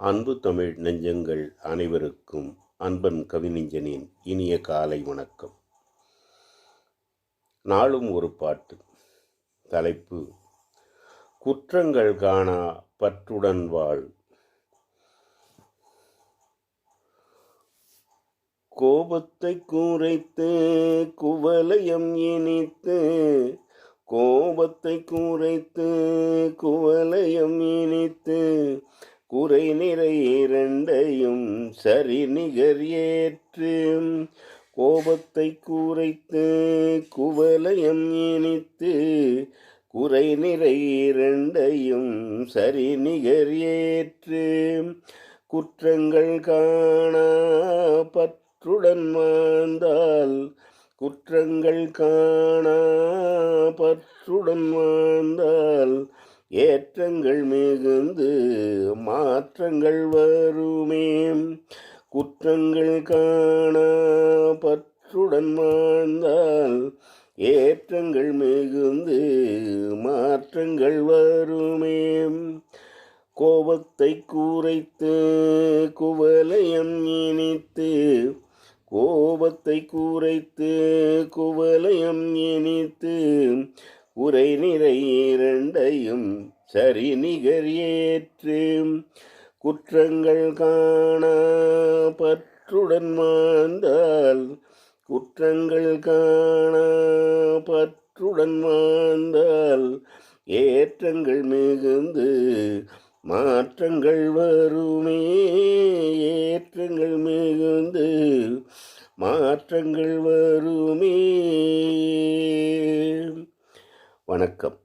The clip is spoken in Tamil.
அன்பு தமிழ் நெஞ்சங்கள் அனைவருக்கும் அன்பன் கவிநெஞ்சனின் இனிய காலை வணக்கம். நாளும் ஒரு பாட்டு. தலைப்பு குற்றங்கள் காணா பற்றுடன் வாழ். கோபத்தை கூரைத்து குவலயம் இனித்து கோபத்தை கூரைத்து குவலயம் இனித்து குறை நிறை இரண்டையும் சரி நிகர் ஏற்று. கோபத்தை குறைத்து குவலயம் இனித்து குறை நிறை இரண்டையும் சரி நிகர் ஏற்று. குற்றங்கள் காணா பற்றுடன் வாழ்ந்தால் குற்றங்கள் காணா பற்றுடன் வாழ்ந்தால் ஏற்றங்கள் மிகுந்து மாற்றங்கள் வருமே. குற்றங்கள் காண பற்றுடன் வாழ்ந்தால் ஏற்றங்கள் மிகுந்து மாற்றங்கள் வருமே. கோபத்தை கூரைத்து குவலயம் இனித்து கோபத்தை கூரைத்து குவலயம் இனித்து உரை நிறை இரண்டையும் சரி நிகர் ஏற்று குற்றங்கள் காணா பற்றுடன் வாழ்ந்தால் குற்றங்கள் காணா பற்றுடன் வாழ்ந்தால் ஏற்றங்கள் மிகுந்து மாற்றங்கள் வருமே ஏற்றங்கள் மிகுந்து மாற்றங்கள் வருமே. வணக்கம்.